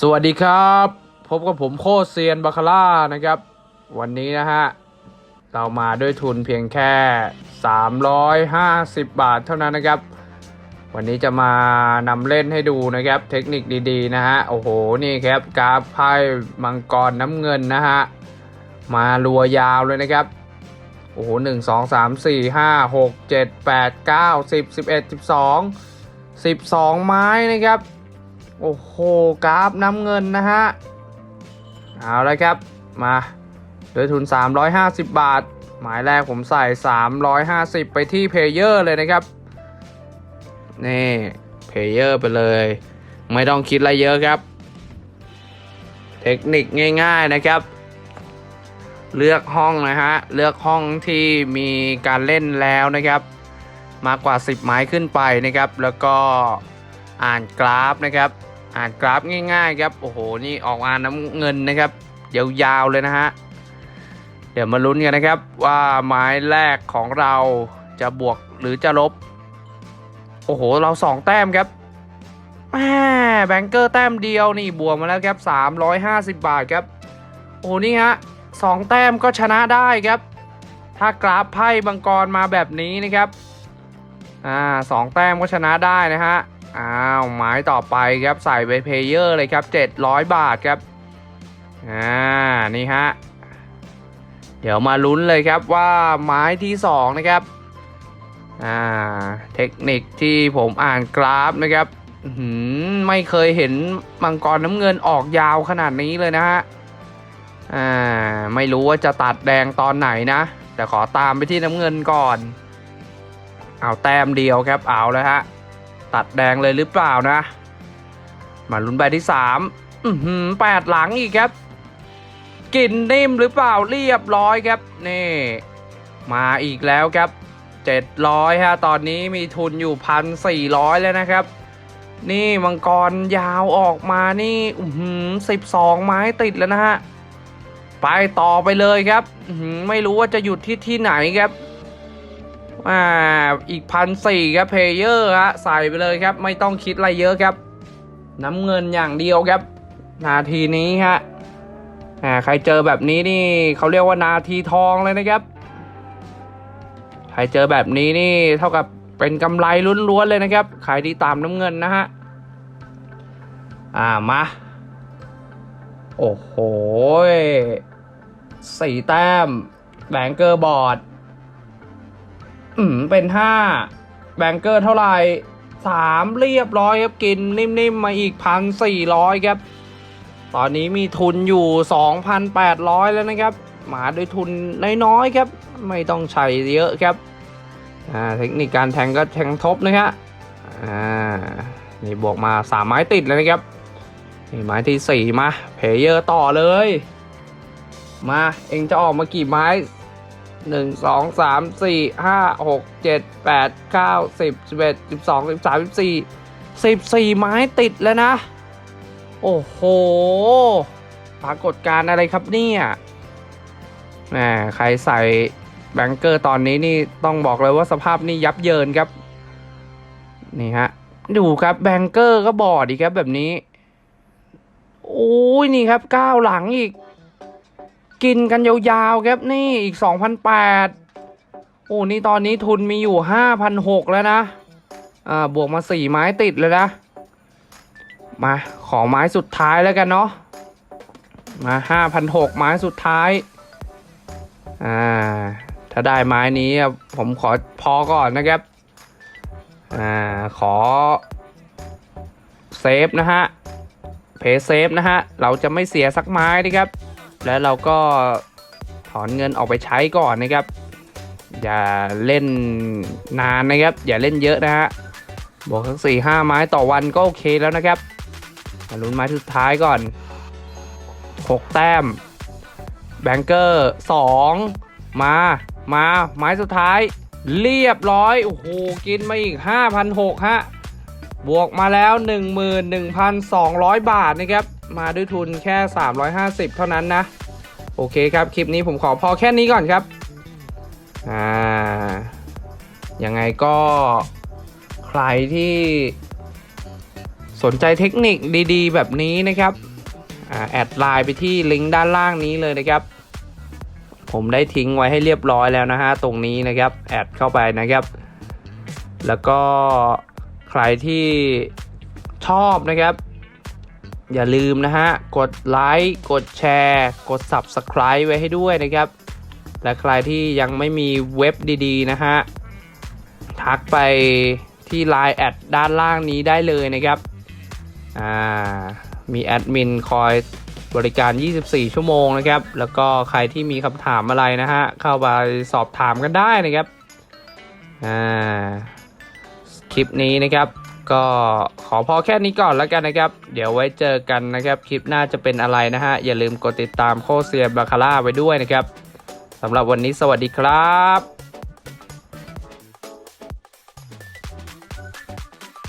สวัสดีครับ พบกับผมโคเซียนบาคาร่านะครับ วันนี้นะฮะ เรามาด้วยทุนเพียงแค่ 350 บาทเท่านั้นนะครับ วันนี้จะมานำเล่นให้ดูนะครับ เทคนิคดีๆนะฮะ โอ้โห นี่ครับกราฟไพ่มังกรน้ำเงินนะฮะ มารัวยาวเลยนะครับ โอ้โหหนึ่งสองสามสี่ห้าหกเจ็ดแปดเก้าสิบสิบเอ็ดสิบสองสิบสองไม้นะครับ โอ้โหกราฟน้ำเงินนะฮะ เอาละครับ มาโดยทุน 350 บาท หมายแรกผมใส่ 350 ไปที่เพเยอร์เลยนะครับ นี่เพเยอร์ไปเลย ไม่ต้องคิดอะไรเยอะครับ เทคนิคง่าย ๆนะครับ เลือกห้องนะฮะ เลือกห้องที่มีการเล่นแล้วนะครับ มากกว่า 10 ไม้ขึ้นไปนะครับ แล้วก็อ่านกราฟนะครับ อ่านกราฟง่ายๆครับ โอ้โห นี่ออกมาน้ำเงินนะครับ ยาวๆเลยนะฮะ เดี๋ยวมาลุ้นกันนะครับว่าไม้แรกของเราจะบวกหรือจะลบ โอ้โห เราสองแต้มครับแหมแบงเกอร์แต้มเดียวนี่บวกมาแล้วครับ350 บาทครับ โอ้โหนี่ฮะสองแต้มก็ชนะได้ครับ ถ้ากราฟไพ่บังกรมาแบบนี้นะครับ อ่าสองแต้มก็ชนะได้นะฮะ อ้าวไม้ต่อไปครับใส่ไปเพเยอร์เลยครับ 700 บาทครับอ่านี่ฮะเดี๋ยวมาลุ้นเลยครับว่าไม้ที่ 2 นะครับอ่าเทคนิคที่ผมอ่านกราฟนะครับหือไม่เคยเห็นมังกรน้ำเงินออกยาวขนาดนี้เลยนะฮะอ่าไม่รู้ว่าจะตัดแดงตอนไหนนะ แต่ขอตามไปที่น้ำเงินก่อน เอาแต้มเดียวครับเอาแล้วฮะ ตัดแดงเลยหรือเปล่านะ มาลุ้นใบที่สามอือหือแปดหลังอีกครับกลิ่นนิ่มหรือเปล่าเรียบร้อยครับ นี่ มาอีกแล้วครับเจ็ดร้อยฮะตอนนี้มีทุนอยู่พันสี่ร้อยแล้วนะครับ นี่มังกรยาวออกมานี่อือหือสิบสองไม้ติดแล้วนะฮะไปต่อไปเลยครับ ไม่รู้ว่าจะหยุดที่ที่ไหนครับ อ่าอีกพันสี่ครับเพเยอร์ฮะใส่ไปเลยครับ ไม่ต้องคิดอะไรเยอะครับ น้ำเงินอย่างเดียวครับ นาทีนี้ฮะอ่าใครเจอแบบนี้นี่เขาเรียกว่านาทีทองเลยนะครับ ใครเจอแบบนี้นี่เท่ากับเป็นกำไรล้วนๆเลยนะครับใครที่ตามน้ำเงินนะฮะ อ่ามา โอ้โหสี่แต้มแบงเกอร์บอร์ด อืมเป็นห้าแบงเกอร์เท่าไหร่สามเรียบร้อยครับกินนิ่มๆมาอีกพันสี่ร้อยครับ ตอนนี้มีทุนอยู่สองพันแปดร้อยแล้วนะครับ มาด้วยทุนน้อยๆครับ ไม่ต้องใช้เยอะครับอ่าเทคนิคการแทงก็แทงทบนะครับอ่านี่บวกมาสามไม้ติดแล้วนะครับนี่ไม้ที่สี่มาเพเยอร์ต่อเลย มาเองจะออกมากี่ไม้ หนึ่งสองสามสี่ห้าหกเจ็ดแปดเก้าสิบสิบเอ็ดสิบสองสิบสามสิบสี่สิบสี่ไม้ติดแล้วนะ โอ้โห ปรากฏการอะไรครับเนี่ยแหมใครใส่แบงเกอร์ตอนนี้นี่ต้องบอกเลยว่าสภาพนี่ยับเยินครับ นี่ฮะ ดูครับแบงเกอร์ก็บอดอีกครับแบบนี้ โอ้ยนี่ครับก้าวหลังอีก กินกันยาวๆครับนี่อีก 2,008โอ้นี่ตอนนี้ทุนมีอยู่ 5,006แล้วนะอ่าบวกมา 4 ไม้ติดเลยนะ มาขอไม้สุดท้ายแล้วกันเนาะมา5,006ไม้สุดท้ายอ่าถ้าได้ไม้นี้อะผมขอพอก่อนนะครับอ่าขอเซฟนะฮะเพย์เซฟนะฮะ เราจะไม่เสียสักไม้นะครับ แล้วเราก็ถอนเงินออกไปใช้ก่อนนะครับ อย่าเล่นนานนะครับ อย่าเล่นเยอะนะฮะบวกทั้งสี่ห้าไม้ต่อวันก็โอเคแล้วนะครับมาลุ้นไม้สุดท้ายก่อนหกแต้ม แบงเกอร์สองมา มา ไม้สุดท้าย เรียบร้อย โอ้โห กินมาอีก 5,600ฮะ บวกมาแล้ว 11,200 บาทนะครับ มาด้วยทุนแค่ 350 เท่านั้นนะ โอเคครับ คลิปนี้ผมขอพอแค่นี้ก่อนครับ อ่า ยังไงก็ใครที่สนใจเทคนิคดีๆ แบบนี้นะครับอ่าแอดไลน์ไปที่ลิงก์ด้านล่างนี้เลยนะครับ ผมได้ทิ้งไว้ให้เรียบร้อยแล้วนะฮะ ตรงนี้นะครับ แอดเข้าไปนะครับ แล้วก็ใครที่ชอบนะครับ อย่าลืมนะฮะ กดไลค์กดแชร์ กด Subscribe ไว้ให้ด้วยนะครับ และใครที่ยังไม่มีเว็บดีๆ นะฮะ ทักไปที่ Line แอดด้านล่างนี้ได้เลยนะครับอ่ามีแอดมินคอยบริการ 24 ชั่วโมงนะครับ แล้วก็ใครที่มีคำถามอะไรนะฮะ เข้าไปสอบถามกันได้นะครับอ่าคลิปนี้นะครับ ก็ขอพอแค่นี้ก่อนแล้วกันนะครับ เดี๋ยวไว้เจอกันนะครับ คลิปหน้าจะเป็นอะไรนะฮะ อย่าลืมกดติดตามโคเซียบาคาร่าไว้ด้วยนะครับสำหรับวันนี้สวัสดีครับ